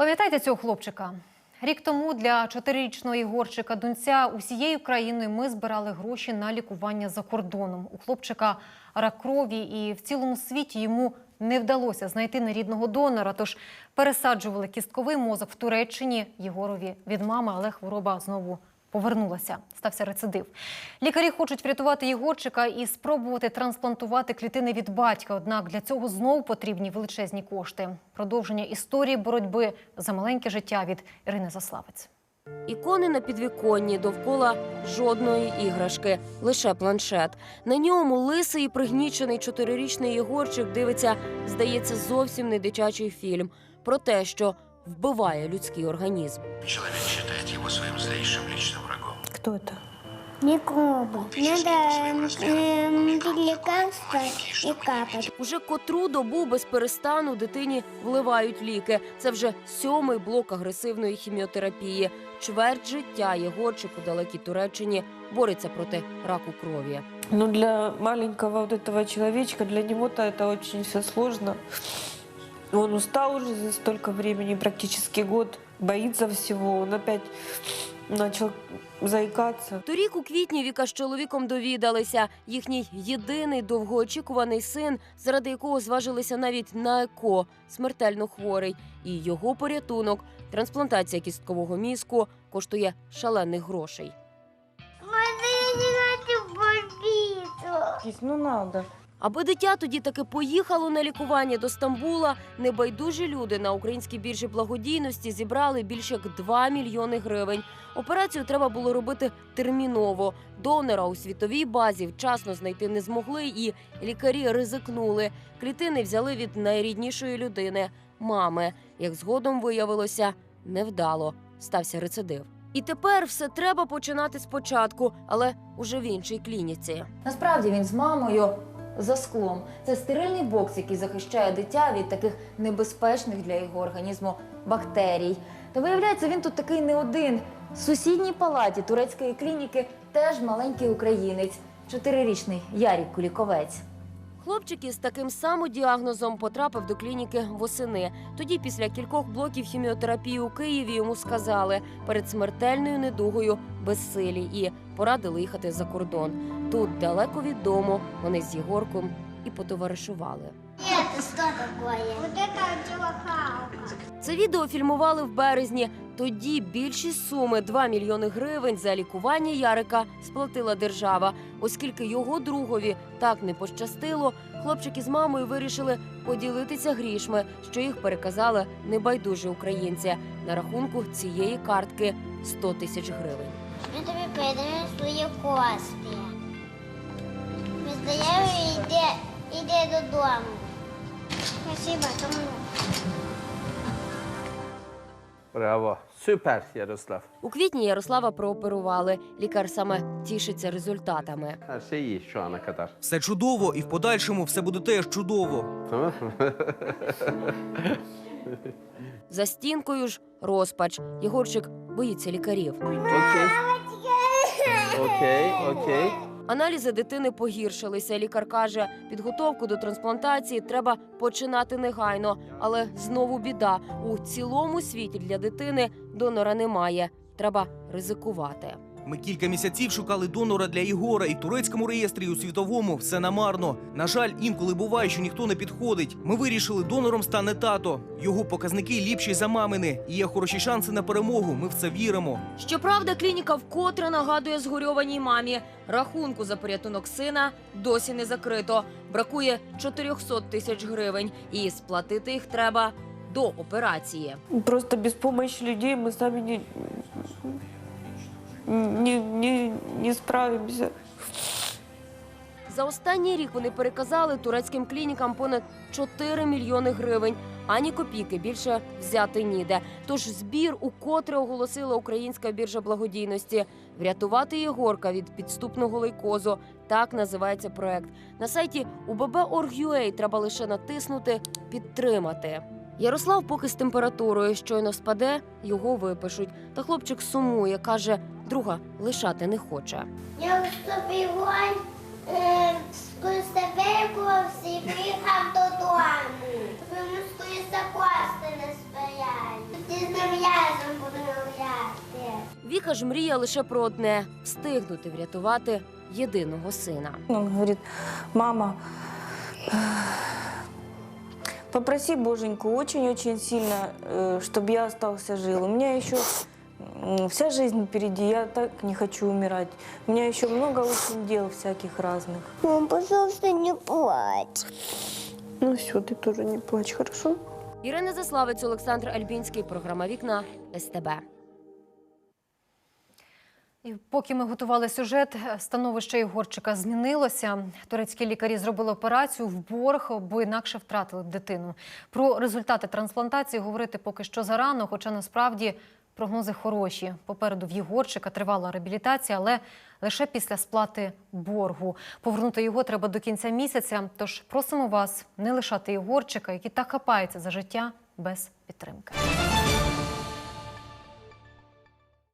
Пам'ятаєте цього хлопчика? Рік тому для чотирирічного Ігорчика Дунця усією країною ми збирали гроші на лікування за кордоном. У хлопчика рак крові, і в цілому світі йому не вдалося знайти нерідного донора. Тож пересаджували кістковий мозок в Туреччині Єгорові від мами, але хвороба знову повернулася. Стався рецидив. Лікарі хочуть врятувати Єгорчика і спробувати трансплантувати клітини від батька. Однак для цього знову потрібні величезні кошти. Продовження історії боротьби за маленьке життя від Ірини Заславець. Ікони на підвіконні довкола жодної іграшки, лише планшет. На ньому лисий і пригнічений чотирирічний Єгорчик дивиться, здається, зовсім не дитячий фільм про те, що вбиває людський організм. Человек считает его своим злейшим личным врагом. Кто это? Микробы. Надо эм, пить лекарства и капать. Уже котру добу без перестану дитині вливають ліки. Це вже сьомий блок агресивної хіміотерапії. Чверть життя Єгорчик у далекій Туреччині бореться проти раку крові. Ну, для маленького вот этого человечка, для него-то это очень все сложно. Он устал уже за столько времени, практически год, боится всего. Он опять начал заикаться. Торік у квітні Віка з чоловіком довідалися. Їхній єдиний довгоочікуваний син, заради якого зважилися навіть на еко, смертельно хворий. І його порятунок, трансплантація кісткового мізку, коштує шалених грошей. Я не хочу больницу. Ну, надо. Аби дитя тоді таки поїхало на лікування до Стамбула, небайдужі люди на українській біржі благодійності зібрали більше як 2 мільйони гривень. Операцію треба було робити терміново. Донора у світовій базі вчасно знайти не змогли, і лікарі ризикнули. Клітини взяли від найріднішої людини мами. Як згодом виявилося, невдало стався рецидив. І тепер все треба починати спочатку, але уже в іншій клініці. Насправді він з мамою за склом. Це стерильний бокс, який захищає дитя від таких небезпечних для його організму бактерій. Та виявляється, він тут такий не один. В сусідній палаті турецької клініки теж маленький українець, чотирирічний Ярік Куліковець. Хлопчик із таким самодіагнозом потрапив до клініки восени. Тоді, після кількох блоків хіміотерапії у Києві, йому сказали перед смертельною недугою безсилі і порадили їхати за кордон. Тут, далеко від дому, вони з Єгорком і потоваришували. Це що таке? Ось це. Це відео фільмували в березні. Тоді більшість суми 2 мільйони гривень за лікування Ярика сплатила держава. Оскільки його другові так не пощастило, хлопчик із мамою вирішили поділитися грішми, що їх переказали небайдужі українці. На рахунку цієї картки 100 тисяч гривень. Ми тобі свої кости. Ми здаємо йде, йде додому. Спасибо, тому. Bravo. Süper Yaroslav. У квітні Ярослава прооперували. Лікар саме тішиться результатами. Her şey iyi şu ana kadar. Все чудово, і в подальшому все буде теж чудово. Tamam mı? За стінкою ж розпач. Єгорчик боїться лікарів. Okey. Okey, okey. Аналізи дитини погіршилися. Лікар каже, підготовку до трансплантації треба починати негайно, але знову біда. У цілому світі для дитини донора немає. Треба ризикувати. Ми кілька місяців шукали донора для Ігора і в турецькому реєстрі, і у світовому все намарно. На жаль, інколи буває, що ніхто не підходить. Ми вирішили, донором стане тато. Його показники ліпші за мамини. І є хороші шанси на перемогу. Ми в це віримо. Щоправда, клініка вкотре нагадує згорьованій мамі. Рахунку за порятунок сина досі не закрито. Бракує 400 тисяч гривень, і сплатити їх треба до операції. Просто без помощи людей мы сами не, не, не, не справимся. За останній рік вони переказали турецьким клінікам понад 4 мільйони гривень. Ані копійки більше взяти ніде. Тож збір укотре оголосила українська біржа благодійності. Врятувати Єгорка від підступного лейкозу. Так називається проект. На сайті ubb.org.ua треба лише натиснути Підтримати. Ярослав поки з температурою щойно спаде, його випишуть. Та хлопчик сумує, каже, друга лишати не хоче. Я собі е, з і приїхав додому. Тому з кости не спаяють. Ти з м'язом помовляти. Віка ж мріє лише про одне встигнути врятувати єдиного сина. Він говорить, мама. Попроси, Боженьку, очень-очень сильно, е, щоб я залишився жив. У меня еще вся жизнь впереди, я так не хочу умирать. У меня еще много очень дел всяких разных. Мам, пожалуйста, не плачь. Ну все, ты тоже не плачь, хорошо? Ірина Заславець, Олександр Альбінський. Програма Вікна СТБ. І поки ми готували сюжет, становище Ігорчика змінилося. Турецькі лікарі зробили операцію в борг, бо інакше втратили б дитину. Про результати трансплантації говорити поки що зарано, хоча насправді прогнози хороші. Попереду в Єгорчика тривала реабілітація, але лише після сплати боргу. Повернути його треба до кінця місяця. Тож просимо вас не лишати Єгорчика, який так хапається за життя без підтримки.